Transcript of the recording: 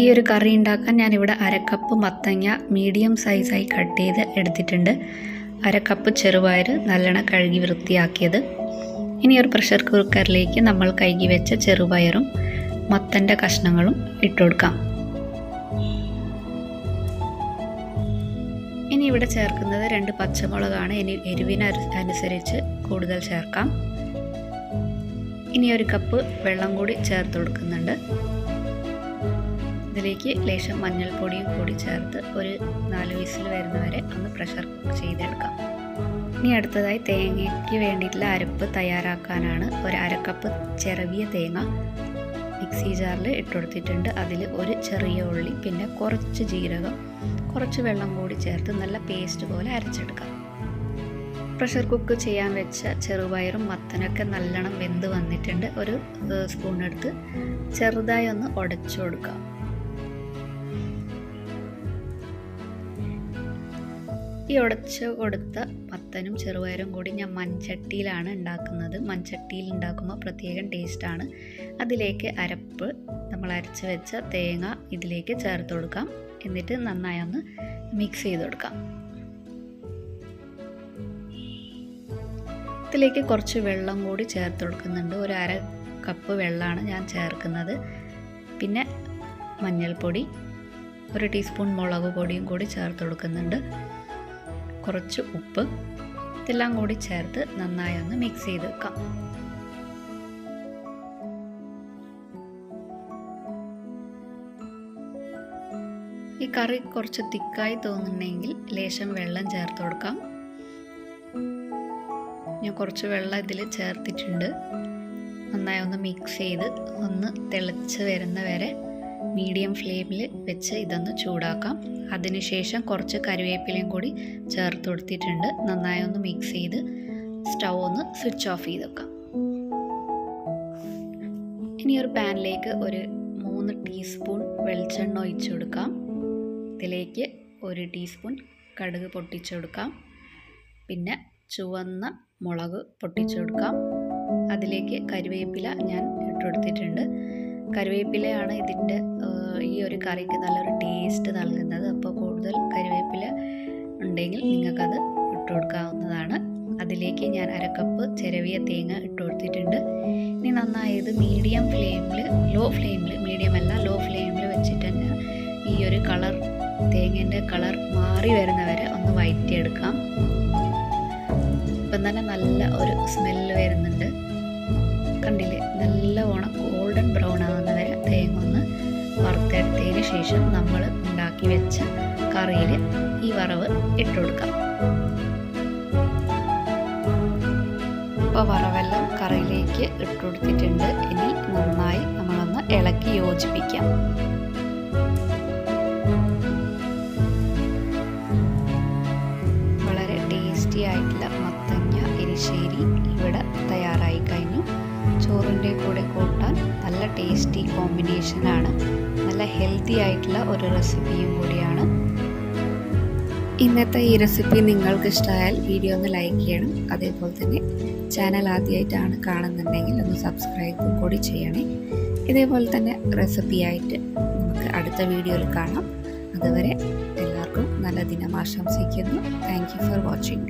ഈ ഒരു കറി ഉണ്ടാക്കാൻ ഞാനിവിടെ അരക്കപ്പ് മത്തങ്ങ മീഡിയം സൈസായി കട്ട് ചെയ്ത് എടുത്തിട്ടുണ്ട്. അരക്കപ്പ് ചെറുപയർ നല്ലോണം കഴുകി വൃത്തിയാക്കിയത്. ഇനി ഒരു പ്രഷർ കുക്കറിലേക്ക് നമ്മൾ കഴുകി വെച്ച ചെറുപയറും മത്തന്റെ കഷ്ണങ്ങളും ഇട്ടുകൊടുക്കാം ഇനി ഇവിടെ ചേർക്കുന്നത് രണ്ട് പച്ചമുളകാണ്. ഇനി എരിവിന് അനുസരിച്ച് കൂടുതൽ ചേർക്കാം. ഇനി ഒരു കപ്പ് വെള്ളം കൂടി ചേർത്ത് കൊടുക്കുന്നുണ്ട്. ഇതിലേക്ക് ലേശം മഞ്ഞൾപ്പൊടിയും കൂടി ചേർത്ത് ഒരു നാല് വിസിൽ വരുന്നവരെ ഒന്ന് പ്രഷർ കുക്ക് ചെയ്തെടുക്കാം. ഇനി അടുത്തതായി തേങ്ങയ്ക്ക് വേണ്ടിയിട്ടുള്ള അരപ്പ് തയ്യാറാക്കാനാണ് ഒരു അരക്കപ്പ് ചിറവിയ തേങ്ങ മിക്സി ജാറിൽ ഇട്ടുകൊടുത്തിട്ടുണ്ട്. അതിൽ ഒരു ചെറിയ ഉള്ളി പിന്നെ കുറച്ച് ജീരകം കുറച്ച് വെള്ളം കൂടി ചേർത്ത് നല്ല പേസ്റ്റ് പോലെ അരച്ചെടുക്കാം. പ്രഷർ കുക്ക് ചെയ്യാൻ വെച്ച ചെറുപയറും മത്തനൊക്കെ നല്ലോണം വെന്ത് വന്നിട്ടുണ്ട്. ഒരു സ്പൂൺ എടുത്ത് ചെറുതായി ഒന്ന് ഉടച്ചു കൊടുക്കാം. ഉടച്ച് കൊടുത്ത പത്തനും ചെറുപയറും കൂടി ഞാൻ മൺചട്ടിയിലാണ് ഉണ്ടാക്കുന്നത്. മൺചട്ടിയിൽ ഉണ്ടാക്കുമ്പോൾ പ്രത്യേകം ടേസ്റ്റാണ് അതിലേക്ക് അരപ്പ് നമ്മൾ അരച്ച് വെച്ച തേങ്ങ ഇതിലേക്ക് ചേർത്ത് കൊടുക്കാം. എന്നിട്ട് നന്നായി ഒന്ന് മിക്സ് ചെയ്ത് കൊടുക്കാം. ഇതിലേക്ക് കുറച്ച് വെള്ളം കൂടി ചേർത്ത് കൊടുക്കുന്നുണ്ട്. ഒരു അര കപ്പ് വെള്ളമാണ് ഞാൻ ചേർക്കുന്നത്. പിന്നെ മഞ്ഞൾപ്പൊടി ഒരു ടീസ്പൂൺ മുളക് പൊടിയും കൂടി ചേർത്ത് കൊടുക്കുന്നുണ്ട്. കുറച്ച് ഉപ്പ് ഇതെല്ലാം കൂടി ചേർത്ത് നന്നായി ഒന്ന് മിക്സ് ചെയ്ത് വെക്കാം. ഈ കറി കുറച്ച് തിക്കായി തോന്നുന്നുണ്ടെങ്കിൽ ലേശം വെള്ളം ചേർത്ത് കൊടുക്കാം. ഞാൻ കുറച്ച് വെള്ളം ഇതിൽ ചേർത്തിട്ടുണ്ട്. നന്നായി ഒന്ന് മിക്സ് ചെയ്ത് ഒന്ന് തിളച്ച് വരുന്ന വരെ മീഡിയം ഫ്ലെയിമിൽ വെച്ച് ഇതൊന്ന് ചൂടാക്കാം. അതിനുശേഷം കുറച്ച് കറിവേപ്പിലയും കൂടി ചേർത്ത് കൊടുത്തിട്ടുണ്ട്. നന്നായി ഒന്ന് മിക്സ് ചെയ്ത് സ്റ്റൗ ഒന്ന് സ്വിച്ച് ഓഫ് ചെയ്ത് വെക്കാം. ഇനി ഒരു പാനിലേക്ക് ഒരു മൂന്ന് ടീസ്പൂൺ വെളിച്ചെണ്ണ ഒഴിച്ചു കൊടുക്കാം. ഇതിലേക്ക് ഒരു ടീസ്പൂൺ കടുക് പൊട്ടിച്ചു കൊടുക്കാം. പിന്നെ ചുവന്ന മുളക് പൊട്ടിച്ചു കൊടുക്കാം. അതിലേക്ക് കരുവേപ്പില ഞാൻ ഇട്ടുകൊടുത്തിട്ടുണ്ട് കറിവേപ്പിലയാണ് ഇതിന്റെ ഈ ഒരു കറിക്ക് നല്ലൊരു ടേസ്റ്റ് നൽകുന്നത്. അപ്പോൾ കൂടുതൽ കറിവേപ്പില ഉണ്ടെങ്കിൽ നിങ്ങൾക്കത് ഇട്ട് കൊടുക്കാവുന്നതാണ്. അതിലേക്ക് ഞാൻ അരക്കപ്പ് ചിരവിയ തേങ്ങ ഇട്ട് കൊടുത്തിട്ടുണ്ട്. ഇനി നന്നായി ഇത് മീഡിയം ഫ്ലെയിമിൽ ലോ ഫ്ലെയിമിൽ മീഡിയം അല്ല ലോ ഫ്ലെയിമിൽ വെച്ചിട്ട് തന്നെ ഈ ഒരു കളർ തേങ്ങേന്റെ കളർ മാറി വരുന്നവരെ ഒന്ന് വയറ്റിയെടുക്കാം. ഇപ്പം തന്നെ നല്ല ഒരു സ്മെല്ല് വരുന്നുണ്ട്. കണ്ടില്ലേ? നല്ല ഓണം ഗോൾഡൻ ബ്രൗൺ വറുത്തെടുത്തതിന് ശേഷം നമ്മൾ ഉണ്ടാക്കി വെച്ച കറിയിൽ ഈ വറവ് ഇട്ട് കൊടുക്കാം. ഇപ്പോൾ വറവെല്ലാം കറിയിലേക്ക് ഇട്ട് കൊടുത്തിട്ടുണ്ട്. ഇനി നന്നായി നമ്മളൊന്ന് ഇളക്കി യോജിപ്പിക്കാം. വളരെ ടേസ്റ്റി ആയിട്ടുള്ള മത്തങ്ങ എരിശ്ശേരി ഇവിടെ തയ്യാറായി കഴിഞ്ഞു. ചോറിന്റെ കൂടെ കൂട്ടാൻ നല്ല ടേസ്റ്റി കോമ്പിനേഷനാണ് നല്ല ഹെൽത്തി ആയിട്ടുള്ള ഒരു റെസിപ്പിയും കൂടിയാണ്. ഇന്നത്തെ ഈ റെസിപ്പി നിങ്ങൾക്ക് ഇഷ്ടമായാൽ വീഡിയോ ഒന്ന് ലൈക്ക് ചെയ്യണം. അതേപോലെ തന്നെ ചാനൽ ആദ്യമായിട്ടാണ് കാണുന്നുണ്ടെങ്കിൽ ഒന്ന് സബ്സ്ക്രൈബ് കൂടി ചെയ്യണേ. ഇതേപോലെ തന്നെ റെസിപ്പിയായിട്ട് നമുക്ക് അടുത്ത വീഡിയോയിൽ കാണാം. അതുവരെ എല്ലാവർക്കും നല്ല ദിനം ആശംസിക്കുന്നു. Thank for watching